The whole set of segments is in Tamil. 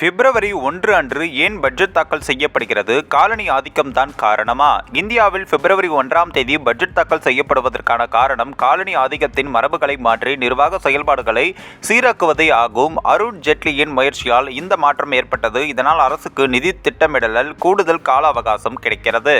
பிப்ரவரி ஒன்று அன்று ஏன் பட்ஜெட் தாக்கல் செய்யப்படுகிறது? காலனி ஆதிக்கம் தான் காரணமா? இந்தியாவில் பிப்ரவரி ஒன்றாம் தேதி பட்ஜெட் தாக்கல் செய்யப்படுவதற்கான காரணம் காலனி ஆதிக்கத்தின் மரபுகளை மாற்றி நிர்வாக செயல்பாடுகளை சீராக்குவதே ஆகும். அருண் ஜெட்லியின் முயற்சியால் இந்த மாற்றம் ஏற்பட்டது. இதனால் அரசுக்கு நிதி திட்டமிடலில் கூடுதல் கால அவகாசம் கிடைக்கிறது.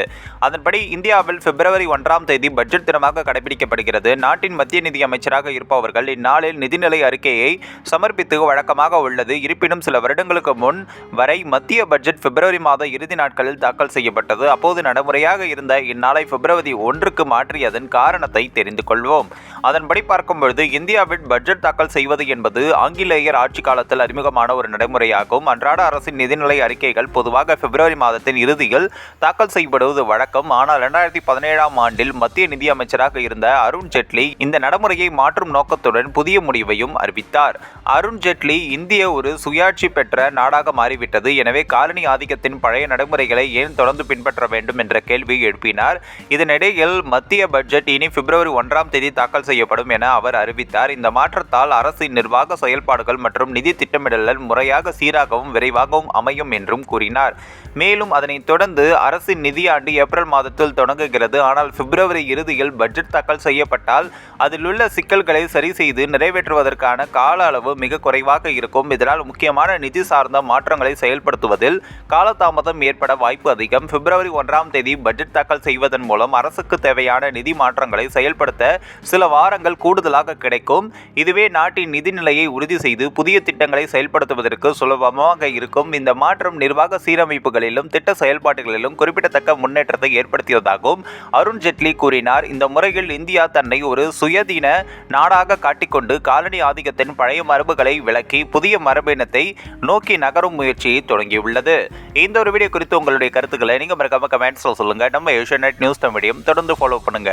அதன்படி இந்தியாவில் பிப்ரவரி ஒன்றாம் தேதி பட்ஜெட் தினமாக கடைபிடிக்கப்படுகிறது. நாட்டின் மத்திய நிதி அமைச்சராக இருப்பவர்கள் இந்நாளில் நிதிநிலை அறிக்கையை சமர்ப்பித்து வழக்கமாக உள்ளது. இருப்பினும் சில வருடங்களுக்கு முன் வரை மத்திய பட்ஜெட் பிப்ரவரி மாத இறுதி நாட்களில் தாக்கல் செய்யப்பட்டது. அப்போது நடைமுறையாக இருந்த இந்நாளை பிப்ரவரி ஒன்றுக்கு மாற்றியதன் காரணத்தை தெரிந்து கொள்வோம். அதன்படி பார்க்கும்பொழுது இந்தியாவில் பட்ஜெட் தாக்கல் செய்வது என்பது ஆங்கிலேயர் ஆட்சி காலத்தில் அறிமுகமான ஒரு நடைமுறையாகும். அன்றாட அரசின் நிதிநிலை அறிக்கைகள் பொதுவாக பிப்ரவரி மாதத்தின் இறுதியில் தாக்கல் செய்யப்படுவது வழக்கம். ஆனால் இரண்டாயிரத்தி பதினேழாம் ஆண்டில் மத்திய நிதி அமைச்சராக இருந்த அருண் ஜெட்லி இந்த நடைமுறையை மாற்றும் நோக்கத்துடன் புதிய முடிவையும் அறிவித்தார். அருண் ஜெட்லி இந்திய ஒரு சுயாட்சி பெற்ற நாடாக மாறிவிட்டது. எனவே காலனி ஆதிக்கத்தின் பழைய நடைமுறைகளை ஏன் தொடர்ந்து பின்பற்ற வேண்டும் என்ற கேள்வியை எழுப்பினார். இதனிடையில் மத்திய பட்ஜெட் இனி பிப்ரவரி ஒன்றாம் தேதி தாக்கல் செய்யப்படும் என அவர் அறிவித்தார். இந்த மாற்றத்தால் அரசின் நிர்வாக செயல்பாடுகள் மற்றும் நிதி திட்டமிடல் முறையாக சீராகவும் விரைவாகவும் அமையும் என்றும் கூறினார். மேலும் அதனைத் தொடர்ந்து அரசின் நிதியாண்டு ஏப்ரல் மாதத்தில் தொடங்குகிறது. ஆனால் பிப்ரவரி இறுதியில் பட்ஜெட் தாக்கல் செய்யப்பட்டால் அதில் உள்ள சிக்கல்களை சரி செய்து நிறைவேற்றுவதற்கான கால அளவு மிக குறைவாக இருக்கும். இதனால் முக்கியமான நிதி சார்ந்த மாற்றங்களை செயல்படுத்துவதில் காலதாமதம் ஏற்பட வாய்ப்பு அதிகம். பிப்ரவரி ஒன்றாம் தேதி பட்ஜெட் தாக்கல் செய்வதன் மூலம் அரசுக்கு தேவையான நிதி மாற்றங்களை செயல்படுத்த சில வாரங்கள் கூடுதலாக கிடைக்கும். இதுவே நாட்டின் நிதிநிலையை உறுதி செய்து புதிய திட்டங்களை செயல்படுத்துவதற்கு சுலபமாக இருக்கும். இந்த மாற்றம் நிர்வாக சீரமைப்புகளிலும் திட்ட செயல்பாடுகளிலும் குறிப்பிடத்தக்க முன்னேற்றத்தை ஏற்படுத்தியதாகவும் அருண் ஜெட்லி கூறினார். இந்த முறையில் இந்தியா தன்னை ஒரு சுயதீன நாடாக காட்டிக்கொண்டு காலனி ஆதிக்கத்தின் பழைய மரபுகளை விளக்கி புதிய மரபினத்தை நோக்கி நகரும் முயற்சியை தொடங்கியுள்ளது. இந்த ஒரு வீடியோ குறித்து உங்களுடைய கருத்துக்களை நீங்க மறக்காம கமெண்ட்ஸ்ல சொல்லுங்க. நம்ம ஏஷியா நியூஸ் தமிழையும் தொடர்ந்து ஃபாலோ பண்ணுங்க.